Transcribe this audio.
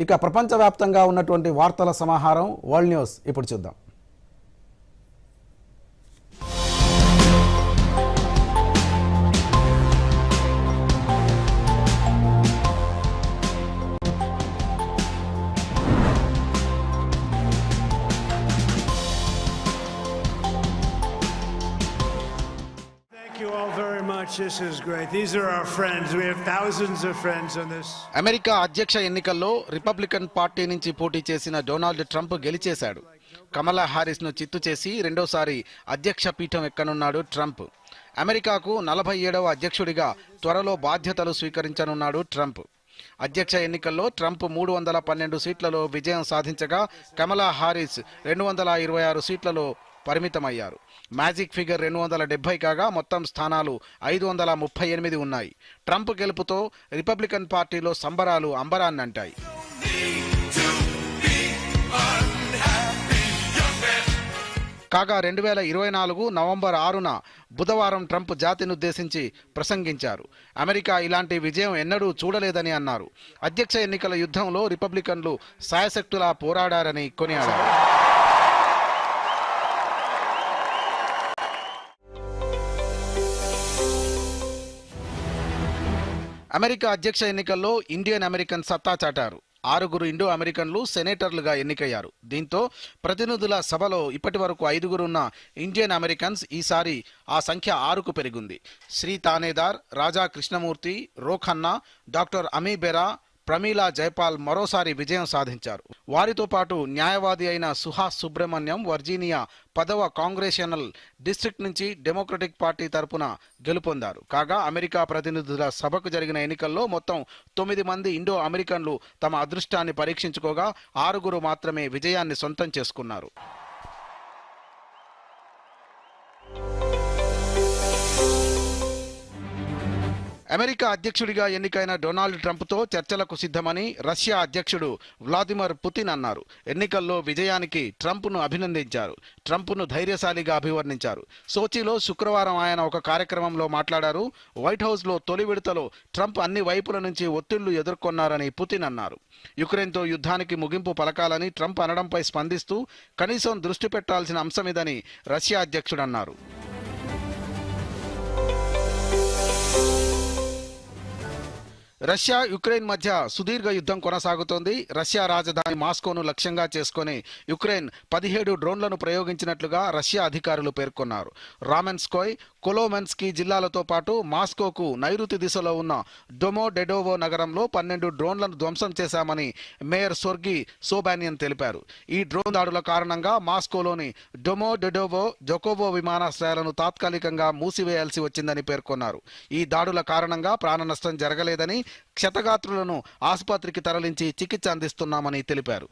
ఇక ప్రపంచవ్యాప్తంగా ఉన్నటువంటి వార్తల సమాహారం వరల్డ్ న్యూస్. ఇప్పుడు చూద్దాం. అమెరికా అధ్యక్ష ఎన్నికల్లో రిపబ్లికన్ పార్టీ నుంచి పోటీ చేసిన డొనాల్డ్ ట్రంప్ గెలిచేశాడు. కమలా హారిస్ను చిత్తు చేసి రెండోసారి అధ్యక్ష పీఠం ఎక్కనున్నాడు ట్రంప్. అమెరికాకు నలభై ఏడవ అధ్యక్షుడిగా త్వరలో బాధ్యతలు స్వీకరించనున్నాడు ట్రంప్. అధ్యక్ష ఎన్నికల్లో ట్రంప్ మూడు వందల పన్నెండు సీట్లలో విజయం సాధించగా కమలా హారిస్ రెండు వందల ఇరవై ఆరు సీట్లలో పరిమితమయ్యారు. మ్యాజిక్ ఫిగర్ రెండు వందల డెబ్బై కాగా మొత్తం స్థానాలు ఐదు వందల ముప్పై ఎనిమిది ఉన్నాయి. ట్రంప్ గెలుపుతో రిపబ్లికన్ పార్టీలో సంబరాలు అంబరాన్నంటాయి. కాగా రెండు వేల ఇరవై నాలుగు నవంబర్ ఆరున బుధవారం ట్రంప్ జాతినుద్దేశించి ప్రసంగించారు. అమెరికా ఇలాంటి విజయం ఎన్నడూ చూడలేదని అన్నారు. అధ్యక్ష ఎన్నికల యుద్ధంలో రిపబ్లికన్లు సాయశక్తులా పోరాడారని కొనియాడారు. అమెరికా అధ్యక్ష ఎన్నికల్లో ఇండియన్ అమెరికన్ సత్తా చాటారు. ఆరుగురు ఇండో అమెరికన్లు సెనేటర్లుగా ఎన్నికయ్యారు. దీంతో ప్రతినిధుల సభలో ఇప్పటి వరకు ఐదుగురున్న ఇండియన్ అమెరికన్స్ ఈసారి ఆ సంఖ్య ఆరుకు పెరిగింది. శ్రీ తానేదార్ రాజా కృష్ణమూర్తి రోఖన్నా డాక్టర్ అమీ బెరా ప్రమీలా జైపాల్ మరోసారి విజయం సాధించారు. వారితో పాటు న్యాయవాది అయిన సుహాస్ సుబ్రహ్మణ్యం వర్జీనియా పదవ కాంగ్రెషనల్ డిస్ట్రిక్ట్ నుంచి డెమోక్రటిక్ పార్టీ తరపున గెలుపొందారు. కాగా అమెరికా ప్రతినిధుల సభకు జరిగిన ఎన్నికల్లో మొత్తం తొమ్మిది మంది ఇండో అమెరికన్లు తమ అదృష్టాన్ని పరీక్షించుకోగా ఆరుగురు మాత్రమే విజయాన్ని సొంతం చేసుకున్నారు. అమెరికా అధ్యక్షుడిగా ఎన్నికైన డొనాల్డ్ ట్రంప్తో చర్చలకు సిద్ధమని రష్యా అధ్యక్షుడు వ్లాదిమిర్ పుతిన్ అన్నారు. ఎన్నికల్లో విజయానికి ట్రంప్ను అభినందించారు. ట్రంప్ను ధైర్యశాలిగా అభివర్ణించారు. సోచీలో శుక్రవారం ఆయన ఒక కార్యక్రమంలో మాట్లాడారు. వైట్ హౌస్లో తొలి విడతలో ట్రంప్ అన్ని వైపుల నుంచి ఒత్తిళ్ళు ఎదుర్కొన్నారని పుతిన్ అన్నారు. యుక్రెయిన్తో యుద్ధానికి ముగింపు పలకాలని ట్రంప్ అనడంపై స్పందిస్తూ కనీసం దృష్టి పెట్టాల్సిన అంశమిదని రష్యా అధ్యక్షుడు అన్నారు. రష్యా యుక్రెయిన్ మధ్య సుదీర్ఘ యుద్ధం కొనసాగుతోంది. రష్యా రాజధాని మాస్కోను లక్ష్యంగా చేసుకుని యుక్రెయిన్ పదిహేడు డ్రోన్లను ప్రయోగించినట్లుగా రష్యా అధికారులు పేర్కొన్నారు. రామెన్స్కోయ్ కొలోమెన్స్కీ జిల్లాలతో పాటు మాస్కోకు నైరుతి దిశలో ఉన్న డొమో డెడోవో నగరంలో పన్నెండు డ్రోన్లను ధ్వంసం చేశామని మేయర్ సొర్గి సోబానియన్ తెలిపారు. ఈ డ్రోన్ దాడుల కారణంగా మాస్కోలోని డొమో డెడోవో జొకోవో విమానాశ్రయాలను తాత్కాలికంగా మూసివేయాల్సి వచ్చిందని పేర్కొన్నారు. ఈ దాడుల కారణంగా ప్రాణ నష్టం జరగలేదని క్షతగాత్రులను ఆసుపత్రికి తరలించి చికిత్స అందిస్తున్నామని తెలిపారు